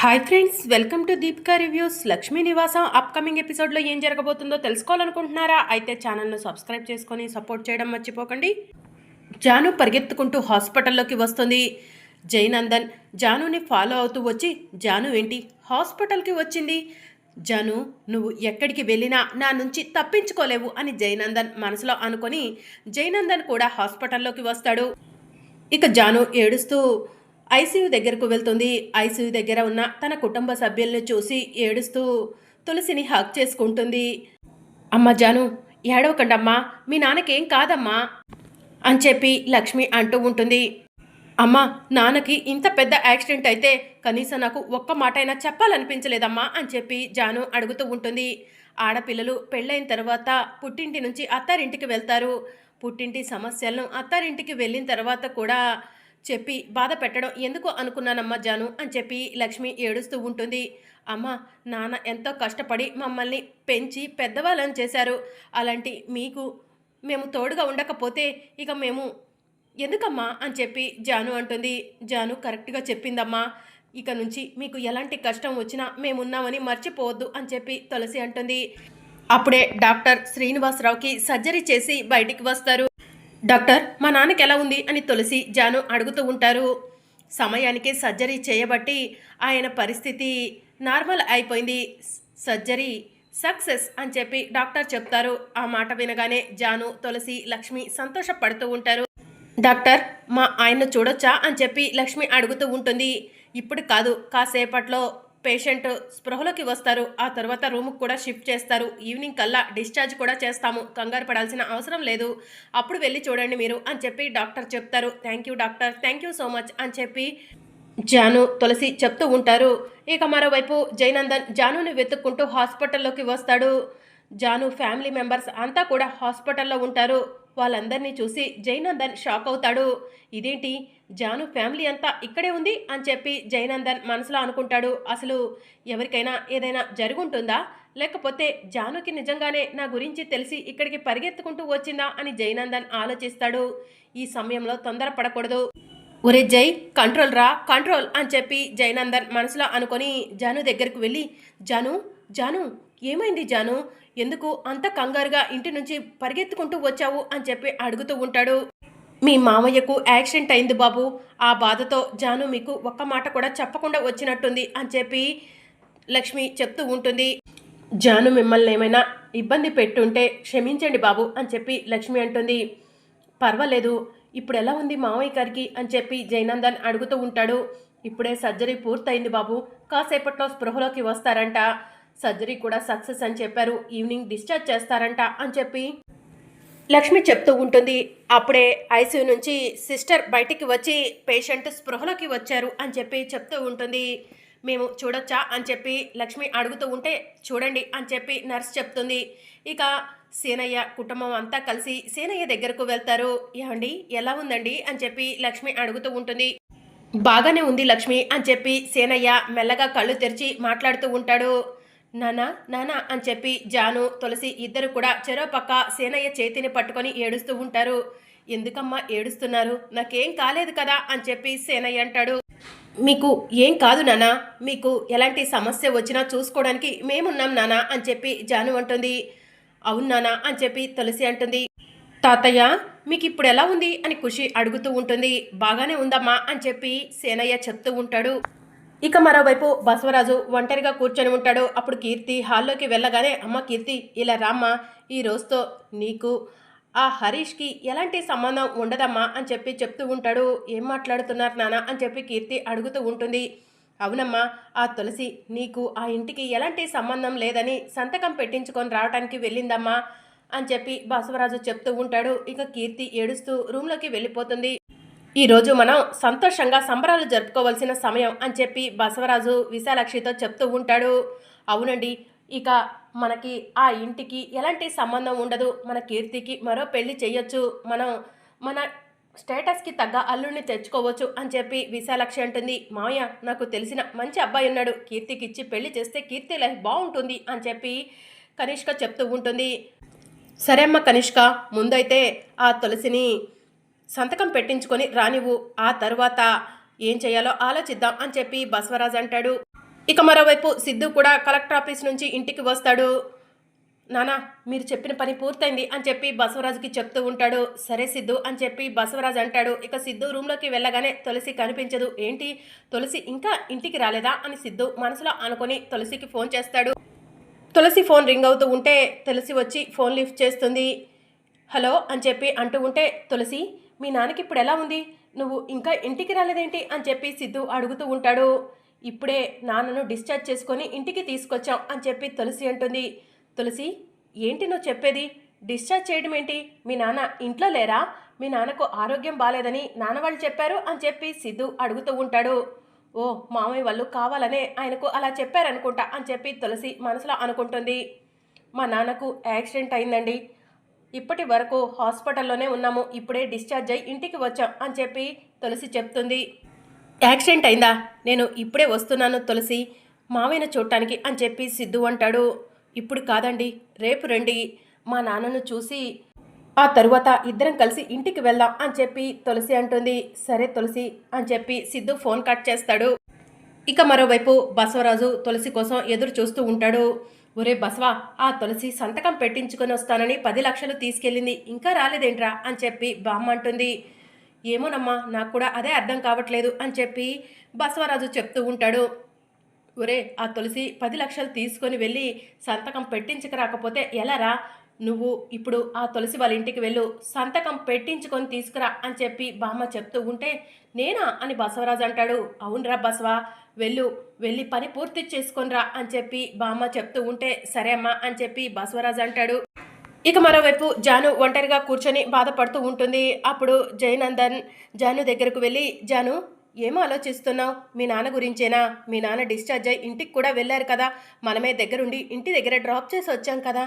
Hi friends welcome to Deepika reviews Lakshmi Nivasam upcoming ఎపిసోడ్లో ఏం జరగబోతుందో తెలుసుకోవాలనుకుంటున్నారా? అయితే ఛానల్ను సబ్స్క్రైబ్ చేసుకొని సపోర్ట్ చేయడం మర్చిపోకండి. జాను పరిగెత్తుకుంటూ హాస్పిటల్లోకి వస్తుంది. జయనందన్ జానుని ఫాలో అవుతూ వచ్చి జాను ఏంటి? హాస్పిటల్కి వచ్చింది. జాను నువ్వు ఎక్కడికి వెళ్ళినా నా నుంచి తప్పించుకోలేవు అని జయనందన్ మనసులో అనుకొని జయనందన్ కూడా హాస్పిటల్లోకి వస్తాడు. ఇక జాను ఏడుస్తూ ఐసీయూ దగ్గరకు వెళ్తుంది. ఐసీయూ దగ్గర ఉన్న తన కుటుంబ సభ్యుల్ని చూసి ఏడుస్తూ తులసిని హక్ చేసుకుంటుంది. అమ్మ జాను ఏడవకండమ్మా మీ నాన్నకేం కాదమ్మా అని చెప్పి లక్ష్మి అంటూ ఉంటుంది. అమ్మా నాన్నకి ఇంత పెద్ద యాక్సిడెంట్ అయితే కనీసం నాకు ఒక్క మాట అయినా చెప్పాలనిపించలేదమ్మా అని చెప్పి జాను అడుగుతూ ఉంటుంది. ఆడపిల్లలు పెళ్ళైన తర్వాత పుట్టింటి నుంచి అత్తారింటికి వెళ్తారు. పుట్టింటి సమస్యలను అత్తారింటికి వెళ్ళిన తర్వాత కూడా చెప్పి బాధ పెట్టడం ఎందుకు అనుకున్నానమ్మా జాను అని చెప్పి లక్ష్మి ఏడుస్తూ ఉంటుంది. అమ్మ నాన్న ఎంతో కష్టపడి మమ్మల్ని పెంచి పెద్దవాళ్ళని చేశారు. అలాంటి మీకు మేము తోడుగా ఉండకపోతే ఇక మేము ఎందుకమ్మా అని చెప్పి జాను అంటుంది. జాను కరెక్ట్గా చెప్పిందమ్మా ఇక నుంచి మీకు ఎలాంటి కష్టం వచ్చినా మేమున్నామని మర్చిపోవద్దు అని చెప్పి తులసి అంటుంది. అప్పుడే డాక్టర్ శ్రీనివాసరావుకి సర్జరీ చేసి బయటికి వస్తారు. డాక్టర్ మా నాన్నకి ఎలా ఉంది? అని తులసి జాను అడుగుతూ ఉంటారు. సమయానికి సర్జరీ చేయబట్టి ఆయన పరిస్థితి నార్మల్ అయిపోయింది. సర్జరీ సక్సెస్ అని చెప్పి డాక్టర్ చెప్తారు. ఆ మాట వినగానే జాను తులసి లక్ష్మి సంతోషపడుతూ ఉంటారు. డాక్టర్ మా ఆయన్ను చూడొచ్చా? అని చెప్పి లక్ష్మి అడుగుతూ ఉంటుంది. ఇప్పుడు కాదు కాసేపట్లో పేషెంట్ స్పృహలోకి వస్తారు. ఆ తర్వాత రూమ్కి కూడా షిఫ్ట్ చేస్తారు. ఈవినింగ్ కల్లా డిశ్చార్జ్ కూడా చేస్తాము. కంగారు పడాల్సిన అవసరం లేదు. అప్పుడు వెళ్ళి చూడండి మీరు అని చెప్పి డాక్టర్ చెప్తారు. Thank you doctor. Thank you so much అని చెప్పి జాను తులసి చెప్తూ ఉంటారు. ఇక మరోవైపు జయనందన్ జానుని వెతుక్కుంటూ హాస్పిటల్లోకి వస్తాడు. జాను ఫ్యామిలీ మెంబర్స్ అంతా కూడా హాస్పిటల్లో ఉంటారు. వాళ్ళందరినీ చూసి జైనందన్ షాక్ అవుతాడు. ఇదేంటి? జాను ఫ్యామిలీ అంతా ఇక్కడే ఉంది అని చెప్పి జైనందన్ మనసులో అనుకుంటాడు. అసలు ఎవరికైనా ఏదైనా జరుగుంటుందా? లేకపోతే జానుకి నిజంగానే నా గురించి తెలిసి ఇక్కడికి పరిగెత్తుకుంటూ వచ్చిందా అని జైనందన్ ఆలోచిస్తాడు. ఈ సమయంలో తొందరపడకూడదు. ఒరే జై కంట్రోల్ రా కంట్రోల్ అని చెప్పి జైనందన్ మనసులో అనుకొని జాను దగ్గరకు వెళ్ళి జాను జాను ఏమైంది జాను? ఎందుకు అంత కంగారుగా ఇంటి నుంచి పరిగెత్తుకుంటూ వచ్చావు అని చెప్పి అడుగుతూ ఉంటాడు. మీ మామయ్యకు యాక్సిడెంట్ అయింది బాబు. ఆ బాధతో జాను మీకు ఒక్క మాట కూడా చెప్పకుండా వచ్చినట్టుంది అని చెప్పి లక్ష్మి చెప్తూ ఉంటుంది. జాను మిమ్మల్ని ఏమైనా ఇబ్బంది పెట్టుంటే క్షమించండి బాబు అని చెప్పి లక్ష్మి అంటుంది. పర్వాలేదు ఇప్పుడు ఎలా ఉంది మామయ్య గారికి అని చెప్పి జయనందన్ అడుగుతూ ఉంటాడు. ఇప్పుడే సర్జరీ పూర్తయింది బాబు. కాసేపట్లో స్పృహలోకి వస్తారంట. సర్జరీ కూడా సక్సెస్ అని చెప్పారు. ఈవినింగ్ డిశ్చార్జ్ చేస్తారంట అని చెప్పి లక్ష్మి చెప్తూ ఉంటుంది. అప్పుడే ఐసీయూ నుంచి సిస్టర్ బయటికి వచ్చి పేషెంట్ స్పృహలోకి వచ్చారు అని చెప్పి చెప్తూ ఉంటుంది. మేము చూడొచ్చా అని చెప్పి లక్ష్మి అడుగుతూ ఉంటే చూడండి అని చెప్పి నర్స్ చెప్తుంది. ఇక సీనయ్య కుటుంబం అంతా కలిసి సీనయ్య దగ్గరకు వెళ్తారు. ఏమండి ఎలా ఉందండి? అని చెప్పి లక్ష్మి అడుగుతూ ఉంటుంది. బాగానే ఉంది లక్ష్మి అని చెప్పి సేనయ్య మెల్లగా కళ్ళు తెరిచి మాట్లాడుతూ ఉంటాడు. నానా నానా అని చెప్పి జాను తులసి ఇద్దరు కూడా చెరో పక్క సేనయ్య చేతిని పట్టుకొని ఏడుస్తూ ఉంటారు. ఎందుకమ్మా ఏడుస్తున్నారు? నాకేం కాలేదు కదా అని చెప్పి సేనయ్య అంటాడు. మీకు ఏం కాదు నానా మీకు ఎలాంటి సమస్య వచ్చినా చూసుకోవడానికి మేమున్నాం నానా అని చెప్పి జాను అంటుంది. అవును నానా అని చెప్పి తులసి అంటుంది. తాతయ్య మీకు ఇప్పుడు ఎలా ఉంది అని ఖుషి అడుగుతూ ఉంటుంది. బాగానే ఉందమ్మా అని చెప్పి సేనయ్య చెప్తూ ఉంటాడు. ఇక మరోవైపు బసవరాజు ఒంటరిగా కూర్చొని ఉంటాడు. అప్పుడు కీర్తి హాల్లోకి వెళ్ళగానే అమ్మ కీర్తి ఇలా రామ్మా ఈ రోజుతో నీకు ఆ హరీష్కి ఎలాంటి సంబంధం ఉండదమ్మా అని చెప్పి చెప్తూ ఉంటాడు. ఏం మాట్లాడుతున్నారు నాన్న? అని చెప్పి కీర్తి అడుగుతూ ఉంటుంది. అవునమ్మా ఆ తులసి నీకు ఆ ఇంటికి ఎలాంటి సంబంధం లేదని సంతకం పెట్టించుకొని రావడానికి వెళ్ళిందమ్మా అని చెప్పి బసవరాజు చెప్తూ ఉంటాడు. ఇక కీర్తి ఏడుస్తూ రూమ్లోకి వెళ్ళిపోతుంది. ఈరోజు మనం సంతోషంగా సంబరాలు జరుపుకోవాల్సిన సమయం అని చెప్పి బసవరాజు విశాలక్షితో చెప్తూ ఉంటాడు. అవునండి ఇక మనకి ఆ ఇంటికి ఎలాంటి సంబంధం ఉండదు. మన కీర్తికి మరో పెళ్ళి చేయొచ్చు. మనం మన స్టేటస్కి తగ్గ అల్లుడిని తెచ్చుకోవచ్చు అని చెప్పి విశాలక్షి అంటుంది. మావయ్య నాకు తెలిసిన మంచి అబ్బాయి ఉన్నాడు. కీర్తికి ఇచ్చి పెళ్ళి చేస్తే కీర్తి లైఫ్ బాగుంటుంది అని చెప్పి కనిష్క చెప్తూ ఉంటుంది. సరే అమ్మ కనిష్క ముందైతే ఆ తులసిని సంతకం పెట్టించుకొని రానివ్వు. ఆ తర్వాత ఏం చేయాలో ఆలోచిద్దాం అని చెప్పి బసవరాజ్ అంటాడు. ఇక మరోవైపు సిద్ధు కూడా కలెక్టర్ ఆఫీస్ నుంచి ఇంటికి వస్తాడు. నానా మీరు చెప్పిన పని పూర్తయింది అని చెప్పి బసవరాజుకి చెప్తూ ఉంటాడు. సరే సిద్ధు అని చెప్పి బసవరాజు అంటాడు. ఇక సిద్ధు రూమ్లోకి వెళ్ళగానే తులసి కనిపించదు. ఏంటి? తులసి ఇంకా ఇంటికి రాలేదా అని సిద్ధు మనసులో అనుకొని తులసికి ఫోన్ చేస్తాడు. తులసి ఫోన్ రింగ్ అవుతూ ఉంటే తులసి వచ్చి ఫోన్ లిఫ్ట్ చేస్తుంది. హలో అని చెప్పి అంటూ ఉంటే తులసి మీ నాన్నకి ఇప్పుడు ఎలా ఉంది? నువ్వు ఇంకా ఇంటికి రాలేదేంటి? అని చెప్పి సిద్ధు అడుగుతూ ఉంటాడు. ఇప్పుడే నాన్నను డిశ్చార్జ్ చేసుకొని ఇంటికి తీసుకొచ్చాం అని చెప్పి తులసి అంటుంది. తులసి ఏంటి నువ్వు చెప్పేది? డిశ్చార్జ్ చేయడం ఏంటి? మీ నాన్న ఇంట్లో లేరా? మీ నాన్నకు ఆరోగ్యం బాగాలేదని నాన్న వాళ్ళు చెప్పారు అని చెప్పి సిద్ధు అడుగుతూ ఉంటాడు. ఓ మామయ్య వాళ్ళు కావాలనే ఆయనకు అలా చెప్పారనుకుంటా అని చెప్పి తులసి మనసులో అనుకుంటుంది. మా నాన్నకు యాక్సిడెంట్ అయిందండి. ఇప్పటి వరకు హాస్పిటల్లోనే ఉన్నాము ఇప్పుడే డిశ్చార్జ్ అయ్యి ఇంటికి వచ్చాం అని చెప్పి తులసి చెప్తుంది. యాక్సిడెంట్ అయిందా? నేను ఇప్పుడే వస్తున్నాను తులసి మావయ్యను చూడటానికి అని చెప్పి సిద్ధు అంటాడు. ఇప్పుడు కాదండి రేపు రండి మా నాన్నను చూసి ఆ తరువాత ఇద్దరం కలిసి ఇంటికి వెళ్దాం అని చెప్పి తులసి అంటుంది. సరే తులసి అని చెప్పి సిద్ధు ఫోన్ కట్ చేస్తాడు. ఇక మరోవైపు బసవరాజు తులసి కోసం ఎదురు చూస్తూ ఉంటాడు. ఒరే బసవా ఆ తులసి సంతకం పెట్టించుకొని వస్తానని పది లక్షలు తీసుకెళ్ళింది. ఇంకా రాలేదేంట్రా? అని చెప్పి బామ్మ అంటుంది. ఏమోనమ్మా నాకు కూడా అదే అర్థం కావట్లేదు అని చెప్పి బసవరాజు చెప్తూ ఉంటాడు. ఒరే ఆ తులసి పది లక్షలు తీసుకొని వెళ్ళి సంతకం పెట్టించక రాకపోతే ఎలారా? నువ్వు ఇప్పుడు ఆ తులసి వాళ్ళ ఇంటికి వెళ్ళు సంతకం పెట్టించుకొని తీసుకురా అని చెప్పి బామ్మ చెప్తూ ఉంటే నేనా అని బసవరాజు అంటాడు. అవునరా బసవా వెళ్ళు వెళ్ళి పని పూర్తి చేసుకొనిరా అని చెప్పి బామ్మ చెప్తూ ఉంటే సరే అమ్మా అని చెప్పి బసవరాజు అంటాడు. ఇక మరోవైపు జాను ఒంటరిగా కూర్చొని బాధపడుతూ ఉంటుంది. అప్పుడు జయనందన్ జాను దగ్గరకు వెళ్ళి జాను ఏం ఆలోచిస్తున్నావు? మీ నాన్న గురించేనా? మీ నాన్న డిశ్చార్జ్ అయ్యి ఇంటికి కూడా వెళ్ళారు కదా. మనమే దగ్గరుండి ఇంటి దగ్గర డ్రాప్ చేసి వచ్చాం కదా.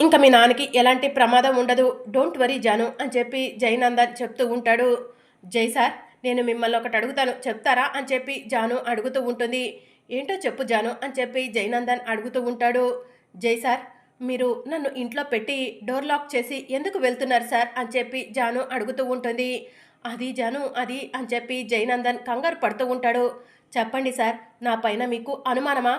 ఇంకా మీ నాన్నకి ఎలాంటి ప్రమాదం ఉండదు. డోంట్ వరీ జాను అని చెప్పి జైనందన్ చెప్తూ ఉంటాడు. జై సార్ నేను మిమ్మల్ని ఒకటి అడుగుతాను. చెప్తారా అని చెప్పి జాను అడుగుతూ ఉంటుంది. ఏంటో చెప్పు జాను అని చెప్పి జైనందన్ అడుగుతూ ఉంటాడు. జై సార్ మీరు నన్ను ఇంట్లో పెట్టి డోర్ లాక్ చేసి ఎందుకు వెళ్తున్నారు సార్ అని చెప్పి జాను అడుగుతూ ఉంటుంది. అది జాను అది అని చెప్పి జైనందన్ కంగారు పడుతూ ఉంటాడు. చెప్పండి సార్ నా పైన మీకు అనుమానమా?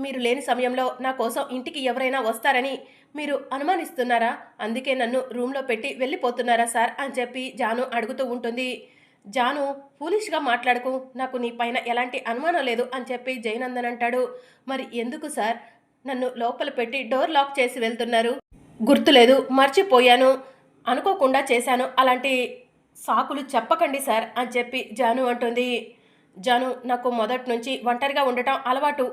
మీరు లేని సమయంలో నా కోసం ఇంటికి ఎవరైనా వస్తారని మీరు అనుమానిస్తున్నారా? అందుకే నన్ను రూమ్లో పెట్టి వెళ్ళిపోతున్నారా సార్? అని చెప్పి జాను అడుగుతూ ఉంటుంది. జాను ఫూలిష్గా మాట్లాడకు. నాకు నీ పైన ఎలాంటి అనుమానం లేదు అని చెప్పి జయనందన్ అంటాడు. మరి ఎందుకు సార్? నన్ను లోపల పెట్టి డోర్ లాక్ చేసి వెళ్తున్నారు. గుర్తులేదు మర్చిపోయాను. అనుకోకుండా చేశాను. అలాంటి సాకులు చెప్పకండి సార్ అని చెప్పి జాను అంటుంది. జాను నాకు మొదటి నుంచి ఒంటరిగా ఉండటం అలవాటు.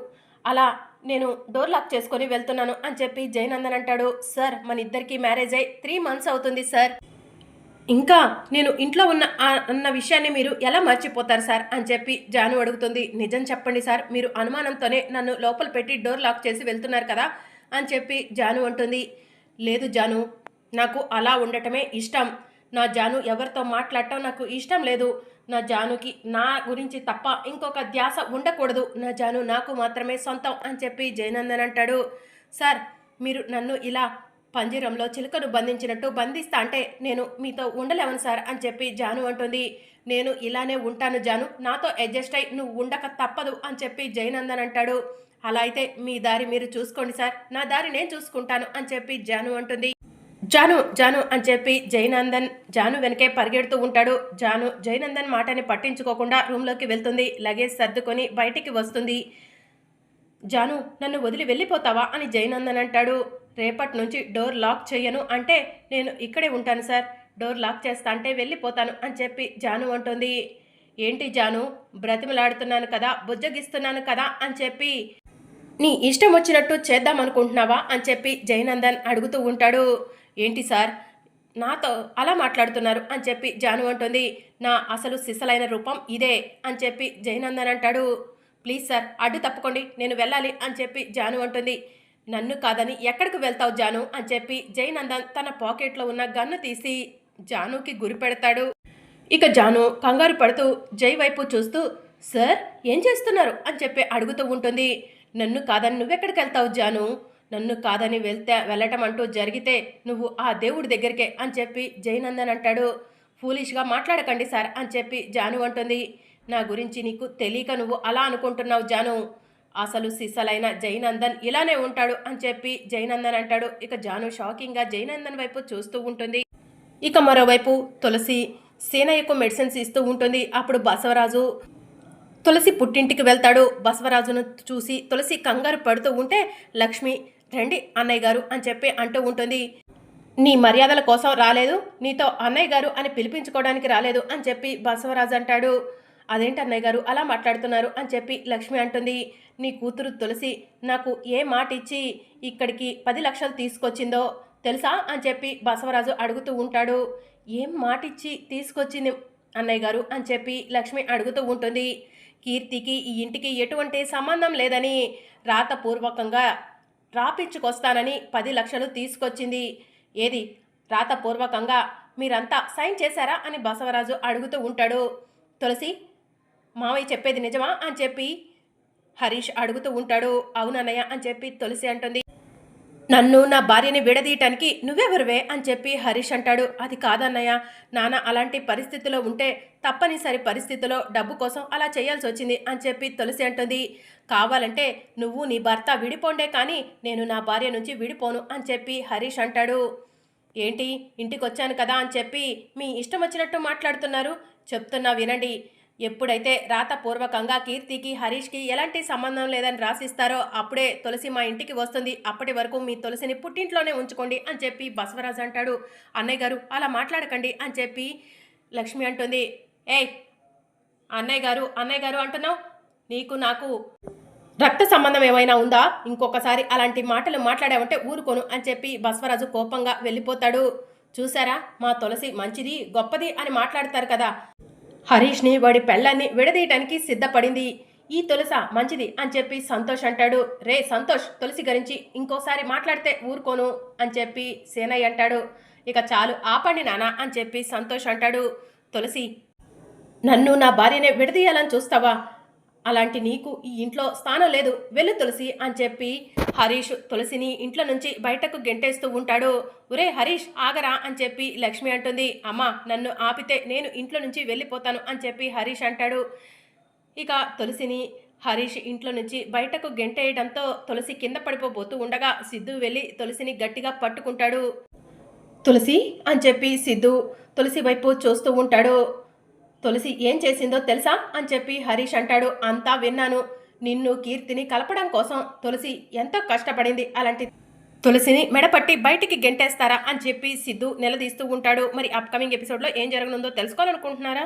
అలా నేను డోర్ లాక్ చేసుకొని వెళ్తున్నాను అని చెప్పి జయనందన్ అంటాడు. సార్ మన ఇద్దరికి మ్యారేజ్ అయ్యి త్రీ మంత్స్ అవుతుంది సార్. ఇంకా నేను ఇంట్లో ఉన్న అన్న విషయాన్ని మీరు ఎలా మర్చిపోతారు సార్ అని చెప్పి జాను అడుగుతుంది. నిజం చెప్పండి సార్ మీరు అనుమానంతోనే నన్ను లోపల పెట్టి డోర్ లాక్ చేసి వెళ్తున్నారు కదా అని చెప్పి జాను అంటుంది. లేదు జాను నాకు అలా ఉండటమే ఇష్టం. నా జాను ఎవరితో మాట్లాడటం నాకు ఇష్టం లేదు. నా జానుకి నా గురించి తప్ప ఇంకొక ధ్యాస ఉండకూడదు. నా జాను నాకు మాత్రమే సొంతం అని చెప్పి జయనందన్ అంటాడు. సార్ మీరు నన్ను ఇలా పంజరంలో చిలుకను బంధించినట్టు బంధిస్తా అంటే నేను మీతో ఉండలేవను సార్ అని చెప్పి జాను అంటుంది. నేను ఇలానే ఉంటాను జాను. నాతో అడ్జస్ట్ అయి నువ్వు ఉండక తప్పదు అని చెప్పి జయనందన్ అంటాడు. అలా అయితే మీ దారి మీరు చూసుకోండి సార్. నా దారి నేను చూసుకుంటాను అని చెప్పి జాను అంటుంది. జాను జాను అని చెప్పి జయనందన్ జాను వెనకే పరిగెడుతూ ఉంటాడు. జాను జయనందన్ మాటని పట్టించుకోకుండా రూమ్లోకి వెళ్తుంది. లగేజ్ సర్దుకొని బయటికి వస్తుంది. జాను నన్ను వదిలి వెళ్ళిపోతావా అని జయనందన్ అంటాడు. రేపటి నుంచి డోర్ లాక్ చేయను అంటే నేను ఇక్కడే ఉంటాను సార్. డోర్ లాక్ చేస్తా అంటే వెళ్ళిపోతాను అని చెప్పి జాను అంటుంది. ఏంటి జాను? బ్రతిమలాడుతున్నాను కదా బుజ్జగిస్తున్నాను కదా అని చెప్పి నీ ఇష్టం వచ్చినట్టు చేద్దాం అనుకుంటున్నావా అని చెప్పి జయనందన్ అడుగుతూ ఉంటాడు. ఏంటి సార్? నాతో అలా మాట్లాడుతున్నారు అని చెప్పి జాను అంటుంది. నా అసలు సిసలైన రూపం ఇదే అని చెప్పి జయనందన్ అంటాడు. ప్లీజ్ సార్ అడ్డు తప్పుకోండి నేను వెళ్ళాలి అని చెప్పి జాను అంటుంది. నన్ను కాదని ఎక్కడికి వెళ్తావు జాను అని చెప్పి జయనందన్ తన పాకెట్లో ఉన్న గన్ను తీసి జానుకి గురి పెడతాడు. ఇక జాను కంగారు పడుతూ జై వైపు చూస్తూ సార్ ఏం చేస్తున్నారు? అని చెప్పి అడుగుతూ ఉంటుంది. నన్ను కాదని నువ్వెక్కడికి వెళ్తావు జాను? నన్ను కాదని వెళ్తే వెళ్ళటం అంటూ జరిగితే నువ్వు ఆ దేవుడి దగ్గరికే అని చెప్పి జయనందన్ అంటాడు. ఫూలిష్గా మాట్లాడకండి సార్ అని చెప్పి జాను అంటుంది. నా గురించి నీకు తెలియక నువ్వు అలా అనుకుంటున్నావు జాను. అసలు సిసలైన జైనందన్ ఇలానే ఉంటాడు అని చెప్పి జైనందన్ అంటాడు. ఇక జాను షాకింగ్గా జైనందన్ వైపు చూస్తూ ఉంటుంది. ఇక మరోవైపు తులసి సేనయ్యకు మెడిసిన్స్ ఇస్తూ ఉంటుంది. అప్పుడు బసవరాజు తులసి పుట్టింటికి వెళ్తాడు. బసవరాజును చూసి తులసి కంగారు పడుతూ ఉంటే లక్ష్మి రండి అన్నయ్య గారు అని చెప్పి అంటూ ఉంటుంది. నీ మర్యాదల కోసం రాలేదు నీతో అన్నయ్య గారు అని పిలిపించుకోవడానికి రాలేదు అని చెప్పి బసవరాజు అంటాడు. అదేంటి అన్నయ్య గారు అలా మాట్లాడుతున్నారు అని చెప్పి లక్ష్మి అంటుంది. నీ కూతురు తులసి నాకు ఏ మాట ఇచ్చి ఇక్కడికి పది లక్షలు తీసుకొచ్చిందో తెలుసా అని చెప్పి బసవరాజు అడుగుతూ ఉంటాడు. ఏం మాట ఇచ్చి తీసుకొచ్చింది అన్నయ్య గారు అని చెప్పి లక్ష్మి అడుగుతూ ఉంటుంది. కీర్తికి ఈ ఇంటికి ఎటువంటి సంబంధం లేదని రాతపూర్వకంగా రాపిచ్చుకొస్తానని పది లక్షలు తీసుకొచ్చింది. ఏది? రాతపూర్వకంగా మీరంతా సైన్ చేశారా? అని బసవరాజు అడుగుతూ ఉంటాడు. తులసి మావయ్య చెప్పేది నిజమా? అని చెప్పి హరీష్ అడుగుతూ ఉంటాడు. అవునన్నయ్య అని చెప్పి తులసి అంటుంది. నన్ను నా భార్యని విడదీయటానికి నువ్వెవరువే అని చెప్పి హరీష్ అంటాడు. అది కాదన్నయ్య. నాన్న అలాంటి పరిస్థితిలో ఉంటే తప్పనిసరి పరిస్థితిలో డబ్బు కోసం అలా చేయాల్సి వచ్చింది అని చెప్పి తులసి అంటుంది. కావాలంటే నువ్వు నీ భర్త విడిపోండే కానీ నేను నా భార్య నుంచి విడిపోను అని చెప్పి హరీష్ అంటాడు. ఏంటి? ఇంటికి వచ్చాను కదా అని చెప్పి మీ ఇష్టం వచ్చినట్టు మాట్లాడుతున్నారు. చెప్తున్నా వినండి. ఎప్పుడైతే రాతపూర్వకంగా కీర్తికి హరీష్కి ఎలాంటి సంబంధం లేదని రాసిస్తారో అప్పుడే తులసి మా ఇంటికి వస్తుంది. అప్పటి వరకు మీ తులసిని పుట్టింట్లోనే ఉంచుకోండి అని చెప్పి బసవరాజు అంటాడు. అన్నయ్య గారు అలా మాట్లాడకండి అని చెప్పి లక్ష్మి అంటుంది. ఏయ్ అన్నయ్య గారు అన్నయ్య గారు అంటున్నావు? నీకు నాకు రక్త సంబంధం ఏమైనా ఉందా? ఇంకొకసారి అలాంటి మాటలు మాట్లాడామంటే ఊరుకోను అని చెప్పి బసవరాజు కోపంగా వెళ్ళిపోతాడు. చూసారా మా తులసి మంచిది గొప్పది అని మాట్లాడతారు కదా. హరీష్ని వాడి పెళ్ళాన్ని విడదీయటానికి సిద్ధపడింది. ఈ తులస మంచిది అని చెప్పి సంతోష్ అంటాడు. రే సంతోష్ తులసి గురించి ఇంకోసారి మాట్లాడితే ఊరుకోను అని చెప్పి సేనయ్య అంటాడు. ఇక చాలు ఆపండి నానా అని చెప్పి సంతోష్ అంటాడు. తులసి నన్ను నా భార్యనే విడదీయాలని చూస్తావా? అలాంటి నీకు ఈ ఇంట్లో స్థానం లేదు వెళ్ళు తులసి అని చెప్పి హరీష్ తులసిని ఇంట్లో నుంచి బయటకు గెంటేస్తూ ఉంటాడు. ఒరే హరీష్ ఆగరా అని చెప్పి లక్ష్మి అంటుంది. అమ్మా నన్ను ఆపితే నేను ఇంట్లో నుంచి వెళ్ళిపోతాను అని చెప్పి హరీష్ అంటాడు. ఇక తులసిని హరీష్ ఇంట్లో నుంచి బయటకు గెంటేయడంతో తులసి కింద పడిపోబోతూ ఉండగా సిద్ధు వెళ్ళి తులసిని గట్టిగా పట్టుకుంటాడు. తులసి అని చెప్పి సిద్ధు తులసి వైపు చూస్తూ ఉంటాడు. తులసి ఏం చేసిందో తెలుసా? అని చెప్పి హరీష్ అంటాడు. అంతా విన్నాను. నిన్ను కీర్తిని కలపడం కోసం తులసి ఎంతో కష్టపడింది అలాంటి తులసిని మెడపట్టి బయటికి గెంటేస్తారా అని చెప్పి సిద్ధు నిలదీస్తూ ఉంటాడు. మరి అప్కమింగ్ ఎపిసోడ్లో ఏం జరగనుందో తెలుసుకోవాలనుకుంటున్నారా?